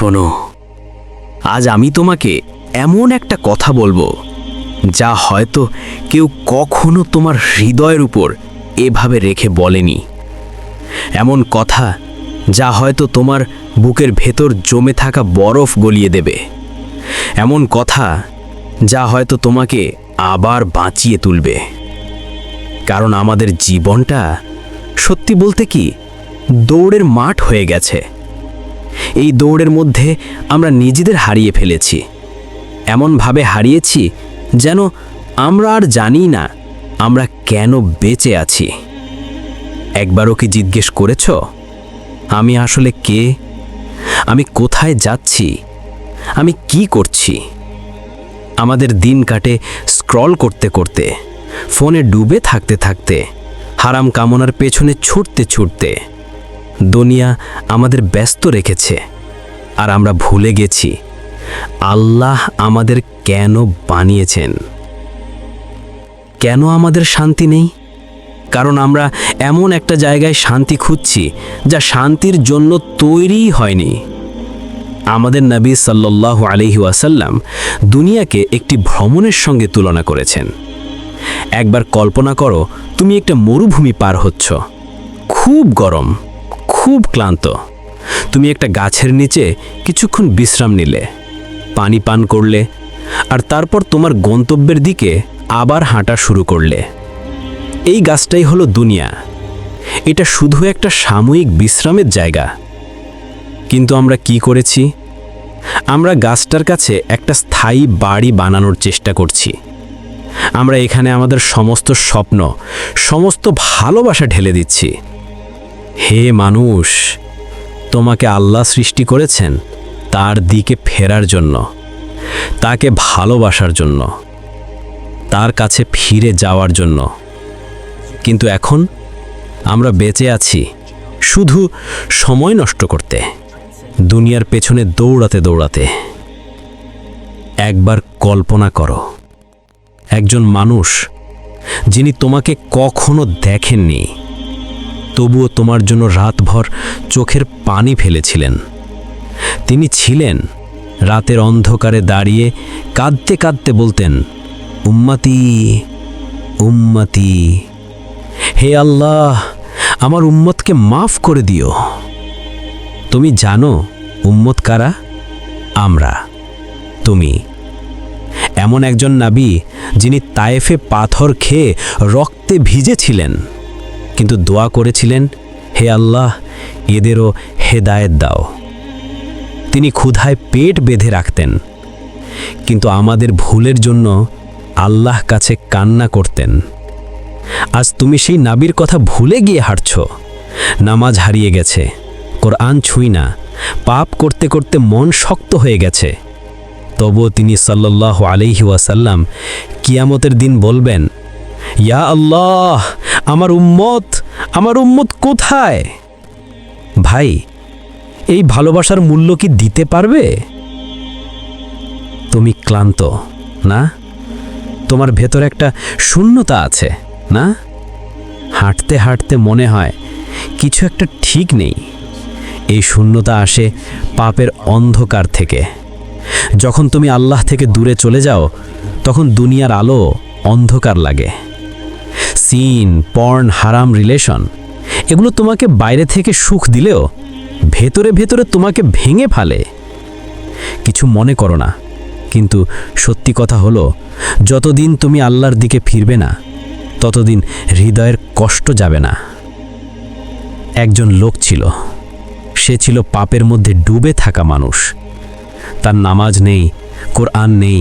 শোনো, আজ আমি তোমাকে এমন একটা কথা বলব, যা হয়তো কেউ কখনো তোমার হৃদয়ের উপর এভাবে রেখে বলেনি। এমন কথা যা হয়তো তোমার বুকের ভেতর জমে থাকা বরফ গলিয়ে দেবে। এমন কথা যা হয়তো তোমাকে আবার বাঁচিয়ে তুলবে। কারণ আমাদের জীবনটা সত্যি বলতে কি, দৌড়ের মাঠ হয়ে গেছে। এই দৌড়ের মধ্যে আমরা নিজেদের হারিয়ে ফেলেছি। এমনভাবে হারিয়েছি যেন আমরা আর জানি না আমরা কেন বেঁচে আছি। একবারও কি জিজ্ঞেস করেছ? আমি আসলে কে? আমি কোথায় যাচ্ছি? আমি কি করছি? আমাদের দিন কাটে স্ক্রল করতে করতে, ফোনে ডুবে থাকতে থাকতে, হারাম কামনার পেছনে ছুটতে ছুটতে দুনিয়া আমাদের ব্যস্ত রেখেছে আর আমরা ভুলে গেছি আল্লাহ আমাদের কেন বানিয়েছেন? কেন আমাদের শান্তি নেই? কারণ আমরা এমন একটা জায়গায় শান্তি খুঁজছি যা শান্তির জন্য তৈরিই হয়নি। আমাদের নবী সাল্লাহ আলহি ওয়াসাল্লাম দুনিয়াকে একটি ভ্রমণের সঙ্গে তুলনা করেছেন। একবার কল্পনা করো, তুমি একটা মরুভূমি পার হচ্ছ। খুব গরম। খুব ক্লান্ত। তুমি একটা গাছের নিচে কিছুক্ষণ বিশ্রাম নিলে, পানি পান করলে, আর তারপর তোমার গন্তব্যের দিকে আবার হাঁটা শুরু করলে। এই গাছটাই হলো দুনিয়া। এটা শুধু একটা সাময়িক বিশ্রামের জায়গা। কিন্তু আমরা কি করেছি? আমরা গাছটার কাছে একটা স্থায়ী বাড়ি বানানোর চেষ্টা করছি। আমরা এখানে আমাদের সমস্ত স্বপ্ন, সমস্ত ভালোবাসা ঢেলে দিচ্ছি। হে মানুষ, তোমাকে আল্লাহ সৃষ্টি করেছেন তার দিকে ফেরার জন্য, তাকে ভালোবাসার জন্য, তার কাছে ফিরে যাওয়ার জন্য। কিন্তু এখন আমরা বেঁচে আছি শুধু সময় নষ্ট করতে, দুনিয়ার পেছনে দৌড়াতে দৌড়াতে। একবার কল্পনা করো, একজন মানুষ যিনি তোমাকে কখনো দেখেননি তবুও তোমার জন্য রাতভর চোখের পানি ফেলেছিলেন। তিনি ছিলেন, রাতের অন্ধকারে দাঁড়িয়ে কাঁদতে কাঁদতে বলতেন, উম্মাতি উম্মাতি, হে আল্লাহ, আমার উম্মতকে মাফ করে দিও। তুমি জানো উম্মত কারা? আমরা। তুমি। এমন একজন নাবী যিনি তায়েফে পাথর খেয়ে রক্তে ভিজেছিলেন। কিন্তু দোয়া করেছিলেন, হে আল্লাহ, এদেরও হেদায়েত দাও। তিনি ক্ষুধায় পেট বেঁধে রাখতেন। কিন্তু আমাদের ভুলের জন্য আল্লাহ কাছে কান্না করতেন। আজ তুমি সেই নাবির কথা ভুলে গিয়ে হাঁটছ। নামাজ হারিয়ে গেছে। কোরআন ছুঁই না। পাপ করতে করতে মন শক্ত হয়ে গেছে। তবুও তিনি সাল্লাহ আলহি ওয়াসাল্লাম কিয়ামতের দিন বলবেন ইয়া আল্লাহ, আমার উম্মত আমার উম্মত কোথায়? ভাই, এই ভালোবাসার মূল্য কি দিতে পারবে? তুমি ক্লান্ত, না? তোমার ভেতর একটা শূন্যতা আছে, না? হাঁটতে হাঁটতে মনে হয় কিছু একটা ঠিক নেই। এই শূন্যতা আসে পাপের অন্ধকার থেকে। যখন তুমি আল্লাহ থেকে দূরে চলে যাও, তখন দুনিয়ার আলো অন্ধকার লাগে। সিন, পর্ন, হারাম রিলেশন, এগুলো তোমাকে বাইরে থেকে সুখ দিলেও ভেতরে ভেতরে তোমাকে ভেঙে ফেলে। কিছু মনে করো না, কিন্তু সত্যি কথা হলো, যতদিন তুমি আল্লাহর দিকে ফিরবে না, ততদিন হৃদয়ের কষ্ট যাবে না। একজন লোক ছিল, সে ছিল পাপের মধ্যে ডুবে থাকা মানুষ। তার নামাজ নেই, কোরআন নেই,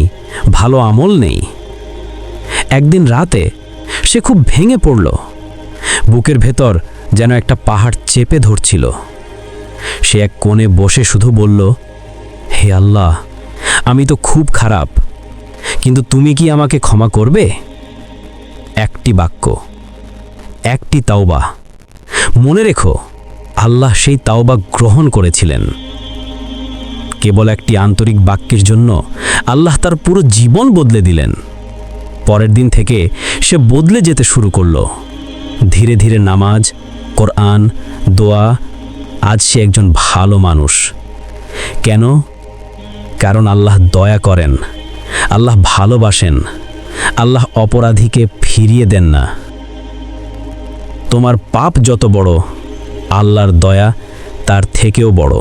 ভালো আমল নেই। একদিন রাতে সে খুব ভেঙে পড়ল। বুকের ভেতর যেন একটা পাহাড় চেপে ধরছিল। সে এক কোণে বসে শুধু বলল, হে আল্লাহ, আমি তো খুব খারাপ। কিন্তু তুমি কি আমাকে ক্ষমা করবে? একটি বাক্য, একটি তাওবা। মনে রেখো, আল্লাহ সেই তাওবা গ্রহণ করেছিলেন। কেবল একটি আন্তরিক বাক্যের জন্য আল্লাহ তার পুরো জীবন বদলে দিলেন। পরের দিন থেকে সে বদলে যেতে শুরু করল। ধীরে ধীরে নামাজ, কোরআন, দোয়া, আজ সে একজন ভালো মানুষ। কেন? কারণ আল্লাহ দয়া করেন, আল্লাহ ভালোবাসেন, আল্লাহ অপরাধীকে ফিরিয়ে দেন না। তোমার পাপ যত বড়, আল্লাহর দয়া তার থেকেও বড়।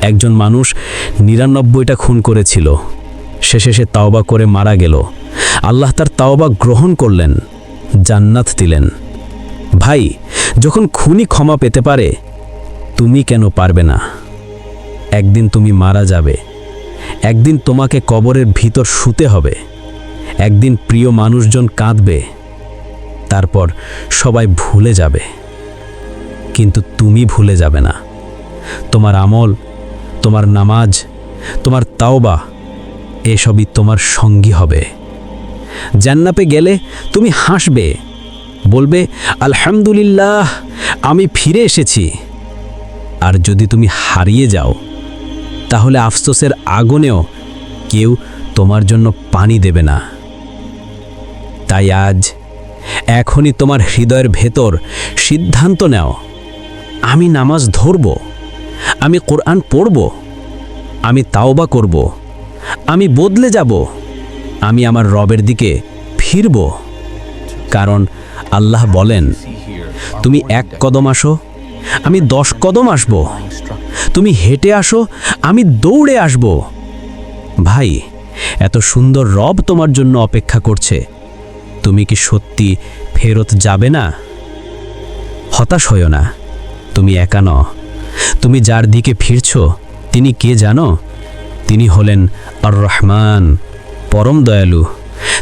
একজন মানুষ নিরানব্বইটা খুন করেছিল, শেষে সে তাওবা করে মারা গেল। আল্লাহ তার তাওবা গ্রহণ করলেন, জান্নাত দিলেন। ভাই, যখন খুনি ক্ষমা পেতে পারে, তুমি কেন পারবে না? একদিন তুমি মারা যাবে, একদিন তোমাকে কবরের ভিতর শুতে হবে, একদিন প্রিয় মানুষজন কাঁদবে, তারপর সবাই ভুলে যাবে। কিন্তু তুমি ভুলে যাবে না। তোমার আমল, তোমার নামাজ, তোমার তাওবা, এসবই তোমার সঙ্গী হবে। জান্নাপে গেলে তুমি হাসবে। বলবে, আলহামদুলিল্লাহ, আমি ফিরে এসেছি। আর যদি তুমি হারিয়ে যাও, তাহলে আফসোসের আগুনেও কেউ তোমার জন্য পানি দেবে না। তাই আজ এখনই তোমার হৃদয়ের ভেতর সিদ্ধান্ত নাও, আমি নামাজ ধরব, আমি কোরআন পড়ব, আমি তাওবা করব, আমি বদলে যাব। আমি আমার রবের দিকে ফিরব। কারণ আল্লাহ বলেন, তুমি এক কদম আসো, আমি দশ কদম আসব। তুমি হেঁটে আসো, আমি দৌড়ে আসব। ভাই, এত সুন্দর রব তোমার জন্য অপেক্ষা করছে। তুমি কি সত্যি ফেরত যাবে না? হতাশ হইও না। তুমি একা ন তুমি যার দিকে ফিরছ, তিনি কে জানো? তিনি হলেন আর রহমান পরম দয়ালু।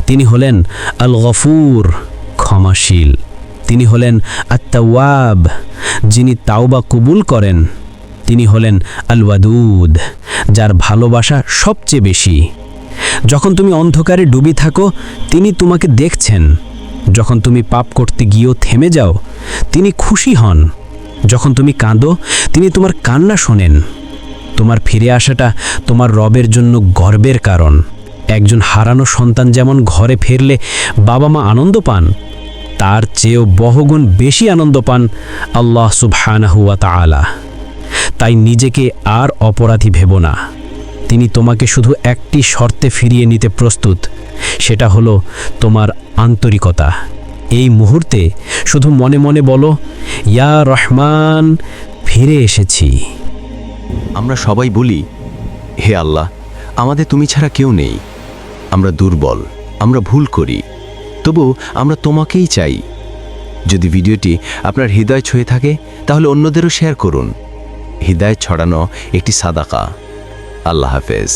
তিনি হলেন আল গফুর ক্ষমাশীল। তিনি হলেন আত্মাওয়াব যিনি তাওবা কবুল করেন। তিনি হলেন আল ওয়াদুদ যার ভালোবাসা সবচেয়ে বেশি। যখন তুমি অন্ধকারে ডুবি থাকো, তিনি তোমাকে দেখছেন। যখন তুমি পাপ করতে গিয়েও থেমে যাও, তিনি খুশি হন। যখন তুমি কাঁদো, তিনি তোমার কান্না শোনেন। তোমার ফিরে আসাটা তোমার রবের জন্য গর্বের কারণ। একজন হারানো সন্তান যেমন ঘরে ফেরলে বাবা মা আনন্দ পান, তার চেয়েও বহুগুণ বেশি আনন্দ পান আল্লাহ সুবহানাহুয়া তাআলা। তাই নিজেকে আর অপরাধী ভেব না। তিনি তোমাকে শুধু একটি শর্তে ফিরিয়ে নিতে প্রস্তুত, সেটা হলো তোমার আন্তরিকতা। এই মুহূর্তে শুধু মনে মনে বলো, ইয়া রহমান, ফিরে এসেছি। আমরা সবাই বলি, হে আল্লাহ, আমাদের তুমি ছাড়া কেউ নেই। আমরা দুর্বল, আমরা ভুল করি। তবু আমরা তোমাকেই চাই। যদি ভিডিওটি আপনার হৃদয় ছুঁয়ে থাকে, তাহলে অন্যদেরও শেয়ার করুন। হৃদয় ছড়ানো একটি সাদাকা। আল্লাহ হাফেজ।